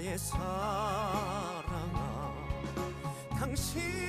나의 사랑아 당신